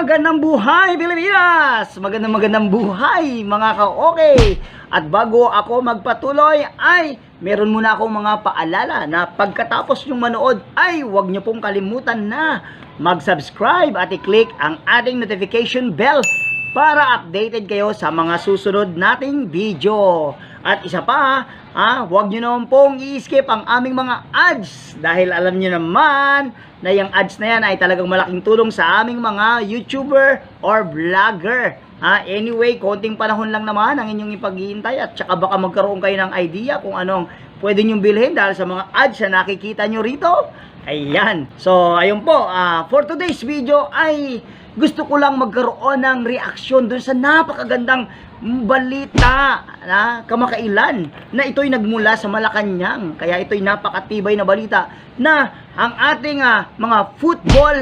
Buhay Pilipinas! Magandang magandang buhay mga ka-okay! At bago ako magpatuloy ay meron muna akong mga paalala na pagkatapos yung manood ay huwag nyo pong kalimutan na mag-subscribe at i-click ang ating notification bell para updated kayo sa mga susunod nating video. At isa pa, ha, huwag nyo naman pong i-skip ang aming mga ads dahil alam nyo naman na yung ads na yan ay talagang malaking tulong sa aming mga YouTuber or vlogger. Ha, anyway, konting panahon lang naman ang inyong ipaghihintay at saka baka magkaroon kayo ng idea kung anong pwede nyong bilhin dahil sa mga ads na nakikita nyo rito. Ayan. So, ayun po. ah, for today's video ay gusto ko lang magkaroon ng reaksyon dun sa napakagandang balita na kamakailan na ito'y nagmula sa Malacanang. Kaya ito'y napakatibay na balita na ang ating ah, mga football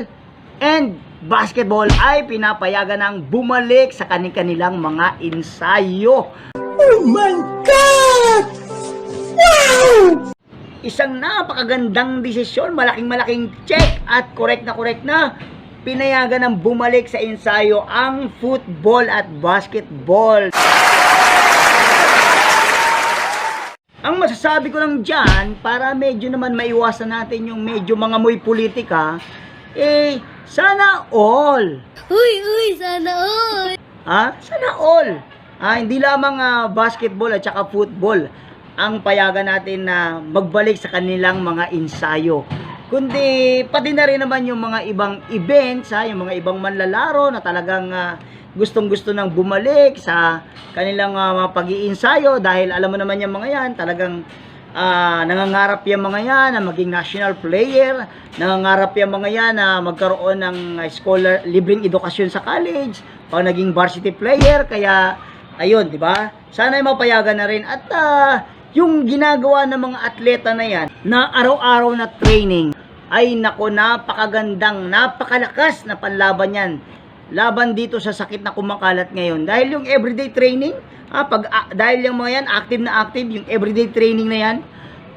and basketball ay pinapayagan ng bumalik sa kanilang mga ensayo. Oh my God! Wow! Isang napakagandang desisyon, malaking malaking check at correct na correct na pinayagan ng bumalik sa ensayo ang football at basketball. Ang masasabi ko lang dyan, para medyo naman maiwasan natin yung medyo mga muy politika, eh, sana all. Uy, uy, sana all. Ha? Sana all. Ah, hindi lamang ah, basketball at saka football ang payagan natin na magbalik sa kanilang mga ensayo. Kundi pati na rin naman yung mga ibang events, ha, yung mga ibang manlalaro na talagang ah, gustong-gusto nang bumalik sa kanilang mga pag-iinsayo dahil alam mo naman yung mga yan, talagang ah, nangangarap yung mga yan na maging national player, nangangarap yung mga yan na magkaroon ng scholar, libreng edukasyon sa college, pag naging varsity player, kaya ayun, di ba? Sana ay mapayagan na rin at ah, yung ginagawa ng mga atleta na yan na araw-araw na training ay nako napakagandang, napakalakas na panlaban yan. Laban dito sa sakit na kumakalat ngayon. Dahil yung everyday training, ah, pag, ah, dahil yung mga yan, active na active, yung everyday training na yan,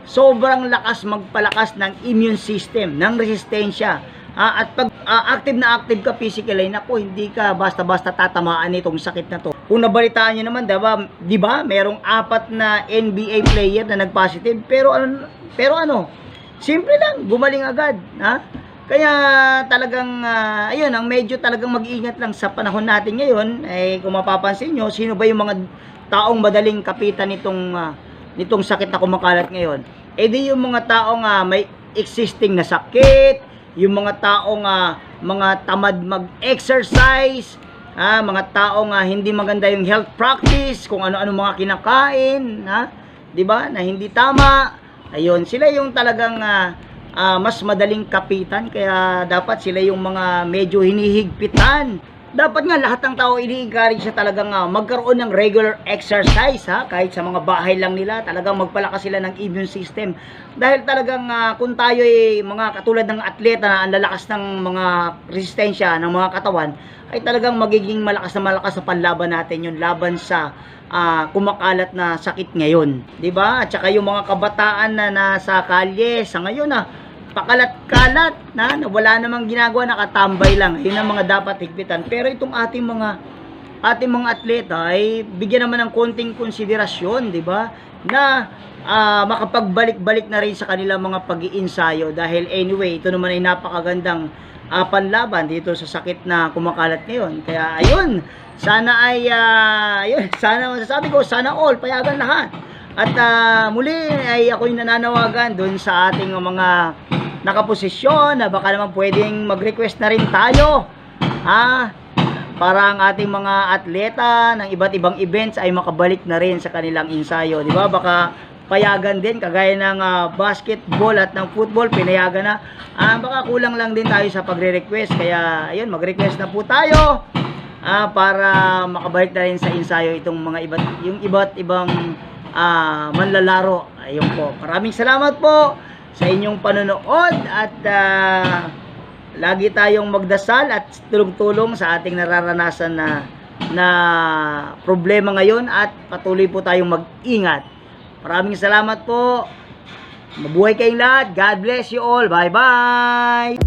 sobrang lakas magpalakas ng immune system, ng resistensya. Ah, at pag ah, active na active ka physically, nako, hindi ka basta-basta tatamaan nitong sakit na to. Kung nabalitaan nyo naman, diba, di ba, merong apat na NBA player na nag-positive, pero ano, pero ano, simple lang, gumaling agad, ha? Kaya talagang, ah, ayun, ang medyo talagang mag-iingat lang sa panahon natin ngayon, eh, kung mapapansin nyo, sino ba yung mga taong madaling kapitan nitong, ah, nitong sakit na kumakalat ngayon? Eh di yung mga taong ah, may existing na sakit, yung mga taong ah, mga tamad mag-exercise, ah, mga taong ah, hindi maganda yung health practice, kung ano-ano mga kinakain, ha? 'Di ba? Na hindi tama. Ayun, sila yung talagang ah, ah, mas madaling kapitan kaya dapat sila yung mga medyo hinihigpitan. Dapat nga lahat ng tao ini-encourage siya talagang ah, magkaroon ng regular exercise ha, kahit sa mga bahay lang nila, talagang magpalakas sila ng immune system. Dahil talagang ah, kung tayo ay mga katulad ng atleta na ang lalakas ng mga resistensya ng mga katawan, ay talagang magiging malakas na malakas sa panlaban natin yung laban sa ah, kumakalat na sakit ngayon. 'Di ba? At saka yung mga kabataan na nasa kalye sa ngayon na pakalat-kalat na, na wala namang ginagawa nakatambay lang. Yun ang mga dapat higpitan. Pero itong ating mga ating mga atleta ay bigyan naman ng konting konsiderasyon, 'di ba? Na ah, makapagbalik-balik na rin sa kanilang mga pag-iinsayo dahil anyway, ito naman ay napakagandang ah, panlaban dito sa sakit na kumakalat ngayon. Kaya ayun, sana ay ah, ayun, sana masasabi ko, sana all payagan lahat. At ah, muli ay ako'y nananawagan doon sa ating mga nakaposisyon na baka naman pwedeng mag-request na rin tayo. Ha? Para ang ating mga atleta ng iba't ibang events ay makabalik na rin sa kanilang ensayo. Di ba? Baka payagan din kagaya ng ah, basketball at ng football pinayagan na. Ah, baka kulang lang din tayo sa pagre-request. Kaya ayun, mag-request na po tayo. Ah, para makabalik na rin sa ensayo itong mga iba't yung iba't ibang ah, manlalaro. Ayun po. Maraming salamat po sa inyong panonood at ah, lagi tayong magdasal at tulong-tulong sa ating nararanasan na na problema ngayon at patuloy po tayong mag-ingat. Maraming salamat po. Mabuhay kayong lahat. God bless you all. Bye-bye.